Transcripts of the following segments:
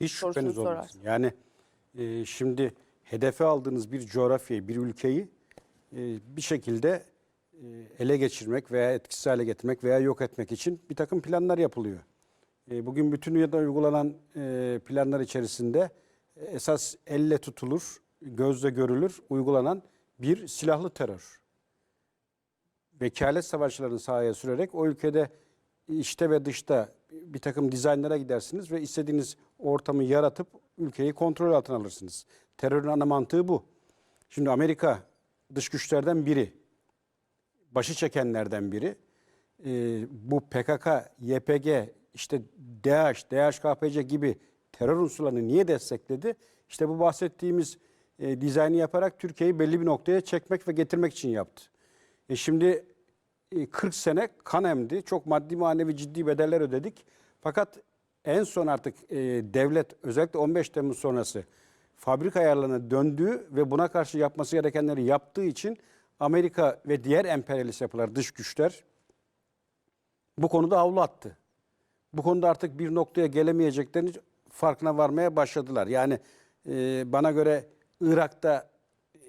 Hiç sorusunu şüpheniz olmasın. Yani e, şimdi hedefe aldığınız bir coğrafyayı, bir ülkeyi e, bir şekilde e, ele geçirmek veya etkisiz hale getirmek veya yok etmek için bir takım planlar yapılıyor. E, bugün bütün dünyada uygulanan e, planlar içerisinde e, esas elle tutulur, gözle görülür uygulanan bir silahlı terör vekalet savaşçılarını sahaya sürerek o ülkede içte ve dışta bir takım dizaynlara gidersiniz ve istediğiniz ortamı yaratıp ülkeyi kontrol altına alırsınız. Terörün ana mantığı bu. Şimdi Amerika dış güçlerden biri, başı çekenlerden biri. Ee, bu PKK, YPG, işte DAEŞ, DHKPC gibi terör unsurlarını niye destekledi? İşte bu bahsettiğimiz e, dizaynı yaparak Türkiye'yi belli bir noktaya çekmek ve getirmek için yaptı. E şimdi e, 40 sene kan emdi. Çok maddi manevi ciddi bedeller ödedik. Fakat en son artık e, devlet özellikle 15 Temmuz sonrası fabrika ayarlarına döndüğü ve buna karşı yapması gerekenleri yaptığı için Amerika ve diğer emperyalist yapılar, dış güçler bu konuda havlu attı. Bu konuda artık bir noktaya gelemeyeceklerini farkına varmaya başladılar. Yani e, bana göre Irak'ta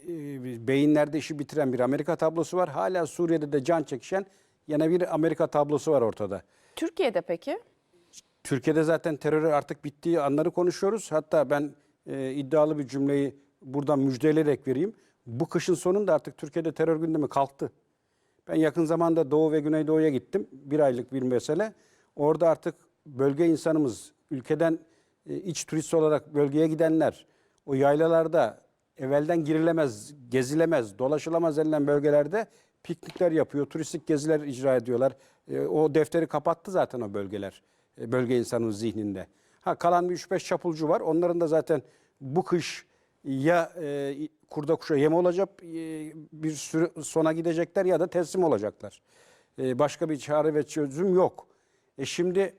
e, beyinlerde işi bitiren bir Amerika tablosu var. Hala Suriye'de de can çekişen yine bir Amerika tablosu var ortada. Türkiye'de peki? Türkiye'de zaten terörü artık bittiği anları konuşuyoruz. Hatta ben e, iddialı bir cümleyi buradan müjdeleyerek vereyim. Bu kışın sonunda artık Türkiye'de terör gündemi kalktı. Ben yakın zamanda Doğu ve Güneydoğu'ya gittim. Bir aylık bir mesele. Orada artık bölge insanımız, ülkeden e, iç turist olarak bölgeye gidenler, o yaylalarda evvelden girilemez, gezilemez, dolaşılamaz denilen bölgelerde piknikler yapıyor, turistik geziler icra ediyorlar. E, o defteri kapattı zaten o bölgeler, bölge insanının zihninde. Ha kalan bir 3-5 çapulcu var. Onların da zaten bu kış ya e, kurda kuşa yem olacak, e, bir süre sona gidecekler ya da teslim olacaklar. E, başka bir çare ve çözüm yok. E şimdi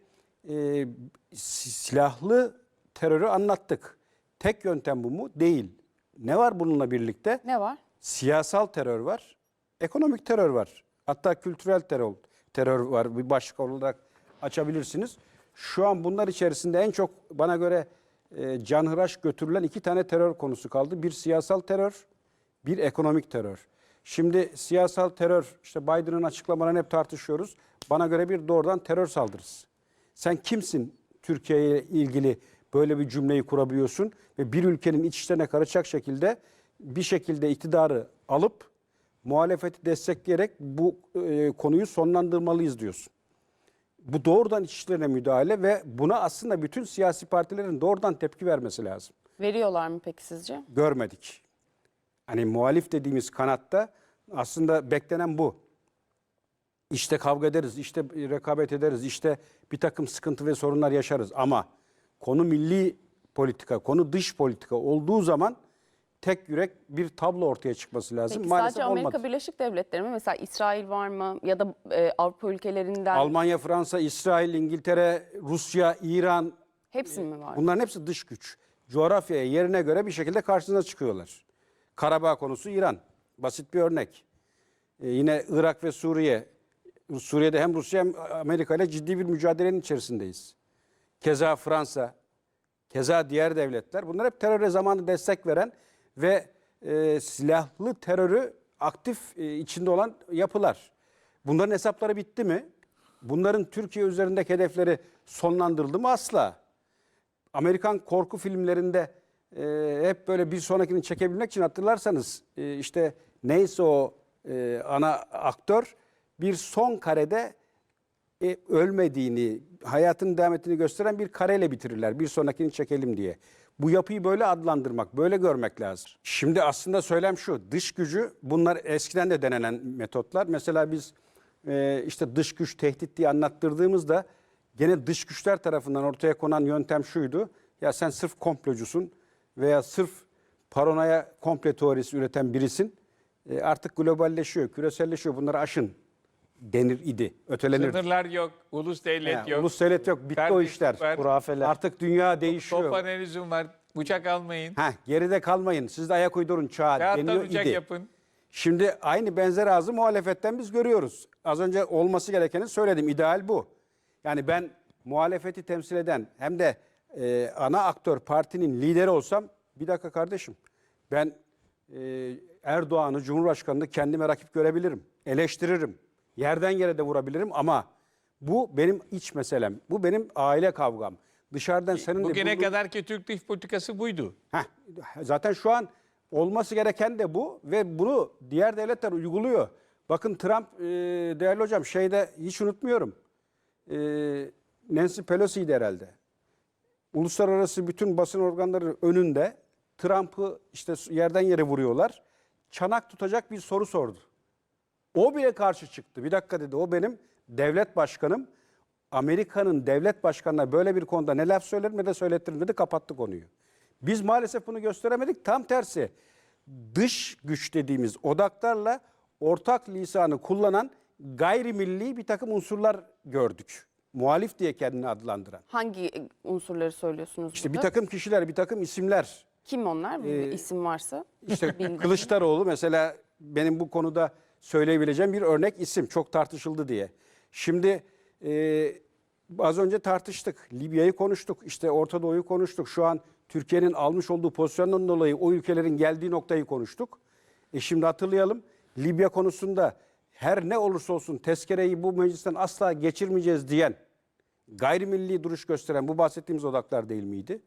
e, si- silahlı terörü anlattık. Tek yöntem bu mu? Değil. Ne var bununla birlikte? Ne var? Siyasal terör var, ekonomik terör var. Hatta kültürel terör, terör var. Bir başlık olarak açabilirsiniz. Şu an bunlar içerisinde en çok bana göre e, canhıraş götürülen iki tane terör konusu kaldı. Bir siyasal terör, bir ekonomik terör. Şimdi siyasal terör, işte Biden'ın açıklamalarını hep tartışıyoruz. Bana göre bir doğrudan terör saldırısı. Sen kimsin Türkiye'ye ilgili böyle bir cümleyi kurabiliyorsun ve bir ülkenin iç işlerine karışacak şekilde bir şekilde iktidarı alıp muhalefeti destekleyerek bu e, konuyu sonlandırmalıyız diyorsun. Bu doğrudan iç işlerine müdahale ve buna aslında bütün siyasi partilerin doğrudan tepki vermesi lazım. Veriyorlar mı peki sizce? Görmedik. Hani muhalif dediğimiz kanatta aslında beklenen bu. İşte kavga ederiz, işte rekabet ederiz, işte bir takım sıkıntı ve sorunlar yaşarız. Ama konu milli politika, konu dış politika olduğu zaman tek yürek bir tablo ortaya çıkması lazım. Peki Maalesef sadece Amerika olmadı. Birleşik Devletleri mi? Mesela İsrail var mı? Ya da e, Avrupa ülkelerinden Almanya, Fransa, İsrail, İngiltere, Rusya, İran hepsi mi var? bunların hepsi dış güç. Coğrafyaya, yerine göre bir şekilde karşınıza çıkıyorlar. Karabağ konusu İran. Basit bir örnek. Ee, yine Irak ve Suriye. Suriye'de hem Rusya hem Amerika ile ciddi bir mücadelenin içerisindeyiz. Keza Fransa, keza diğer devletler. Bunlar hep teröre zamanı destek veren ve e, silahlı terörü aktif e, içinde olan yapılar. Bunların hesapları bitti mi? Bunların Türkiye üzerindeki hedefleri sonlandırıldı mı? Asla. Amerikan korku filmlerinde e, hep böyle bir sonrakini çekebilmek için hatırlarsanız e, işte neyse o e, ana aktör bir son karede e, ölmediğini, hayatının devam ettiğini gösteren bir kareyle bitirirler. Bir sonrakini çekelim diye. Bu yapıyı böyle adlandırmak, böyle görmek lazım. Şimdi aslında söylem şu, dış gücü bunlar eskiden de denenen metotlar. Mesela biz e, işte dış güç tehdit diye anlattırdığımızda gene dış güçler tarafından ortaya konan yöntem şuydu. Ya sen sırf komplocusun veya sırf paranoya komple teorisi üreten birisin. E, artık globalleşiyor, küreselleşiyor. Bunları aşın denir idi, ötelenir. Sınırlar yok, ulus devlet Yani yok. ulus devlet yok, bitti o Kardeşlik işler. var. Hurafeler. Artık dünya değişiyor. Top analizim var, uçak almayın. Heh, geride kalmayın. Siz de ayak uydurun çağa Kağıttan deniyor idi. yapın. Şimdi aynı benzer ağzı muhalefetten biz görüyoruz. Az önce olması gerekeni söyledim. İdeal bu. Yani ben muhalefeti temsil eden hem de e, ana aktör partinin lideri olsam bir dakika kardeşim ben e, Erdoğan'ı Cumhurbaşkanı'nı kendime rakip görebilirim. Eleştiririm. Yerden yere de vurabilirim ama bu benim iç meselem. Bu benim aile kavgam. Dışarıdan senin de Bugüne bulduğun- kadarki Türk dış politikası buydu. Heh, zaten şu an olması gereken de bu ve bunu diğer devletler uyguluyor. Bakın Trump e, değerli hocam şeyde hiç unutmuyorum. E, Nancy Pelosi'ydi herhalde. Uluslararası bütün basın organları önünde Trump'ı işte yerden yere vuruyorlar. Çanak tutacak bir soru sordu. O bile karşı çıktı. Bir dakika dedi o benim devlet başkanım. Amerika'nın devlet başkanına böyle bir konuda ne laf söylerim ne de söylettirim dedi kapattı konuyu. Biz maalesef bunu gösteremedik. Tam tersi dış güç dediğimiz odaklarla ortak lisanı kullanan gayrimilli bir takım unsurlar gördük. Muhalif diye kendini adlandıran. Hangi e, unsurları söylüyorsunuz İşte bir burada? takım kişiler, bir takım isimler. Kim onlar? Bir Ee, isim varsa. İşte. Kılıçdaroğlu mesela benim bu konuda söyleyebileceğim bir örnek isim. Çok tartışıldı diye. Şimdi e, az önce tartıştık. Libya'yı konuştuk. işte Orta Doğu'yu konuştuk. Şu an Türkiye'nin almış olduğu pozisyondan dolayı o ülkelerin geldiği noktayı konuştuk. E şimdi hatırlayalım. Libya konusunda her ne olursa olsun tezkereyi bu meclisten asla geçirmeyeceğiz diyen gayrimilli duruş gösteren bu bahsettiğimiz odaklar değil miydi?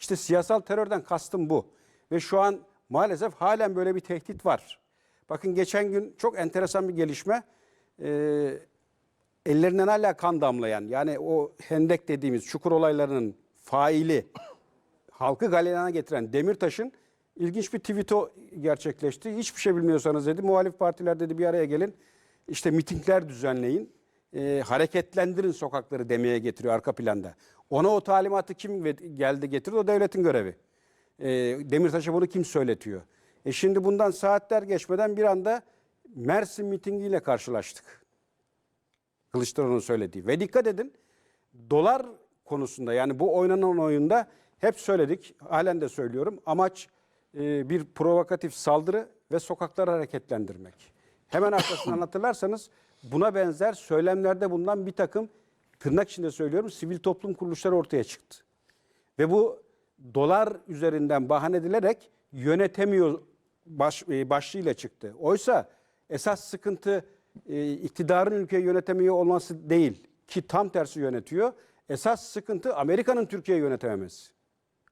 İşte siyasal terörden kastım bu. Ve şu an maalesef halen böyle bir tehdit var. Bakın geçen gün çok enteresan bir gelişme. Ee, ellerinden hala kan damlayan yani o hendek dediğimiz çukur olaylarının faili halkı galeyana getiren Demirtaş'ın ilginç bir tweet'i gerçekleşti. Hiçbir şey bilmiyorsanız dedi muhalif partiler dedi bir araya gelin işte mitingler düzenleyin e, hareketlendirin sokakları demeye getiriyor arka planda. Ona o talimatı kim geldi getirdi o devletin görevi. E, Demirtaş'a bunu kim söyletiyor? E şimdi bundan saatler geçmeden bir anda Mersin mitingiyle karşılaştık. Kılıçdaroğlu'nun söylediği. Ve dikkat edin dolar konusunda yani bu oynanan oyunda hep söyledik, halen de söylüyorum. Amaç e, bir provokatif saldırı ve sokakları hareketlendirmek. Hemen arkasından hatırlarsanız buna benzer söylemlerde bulunan bir takım tırnak içinde söylüyorum sivil toplum kuruluşları ortaya çıktı. Ve bu dolar üzerinden bahane edilerek yönetemiyor baş, e, başlığıyla çıktı. Oysa esas sıkıntı e, iktidarın ülkeyi yönetemiyor olması değil ki tam tersi yönetiyor. Esas sıkıntı Amerika'nın Türkiye'yi yönetememesi.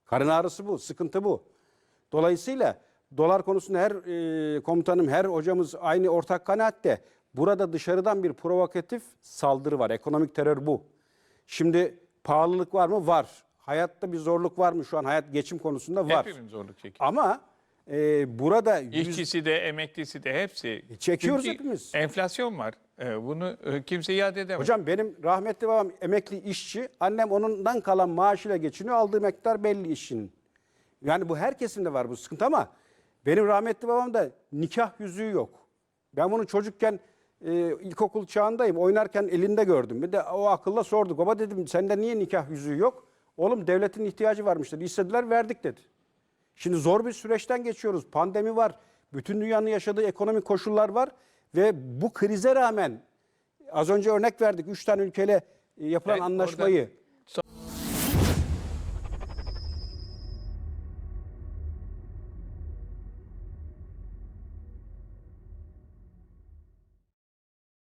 Karın ağrısı bu, sıkıntı bu. Dolayısıyla dolar konusunda her e, komutanım, her hocamız aynı ortak kanaatte. Burada dışarıdan bir provokatif saldırı var. Ekonomik terör bu. Şimdi pahalılık var mı? Var. Hayatta bir zorluk var mı? Şu an hayat geçim konusunda var. Hepimiz zorluk çekiyoruz. Ama e, burada yüz- İşçisi de, emeklisi de hepsi. çekiyoruz Çünkü hepimiz. Enflasyon var. Ee, Bunu e, kimse iade edemez. Hocam benim rahmetli babam emekli işçi. Annem onundan kalan maaşıyla geçiniyor. Aldığı miktar belli işçinin. Yani bu herkesin de var bu sıkıntı ama benim rahmetli babam da nikah yüzüğü yok. Ben bunu çocukken e, ilkokul çağındayım. Oynarken elinde gördüm. Bir de o akılla sorduk. Baba dedim sende niye nikah yüzüğü yok? Oğlum devletin ihtiyacı varmış dedi. İstediler verdik dedi. Şimdi zor bir süreçten geçiyoruz. Pandemi var. Bütün dünyanın yaşadığı ekonomik koşullar var. Ve bu krize rağmen az önce örnek verdik. Üç tane ülkeyle e, yapılan Ben anlaşmayı.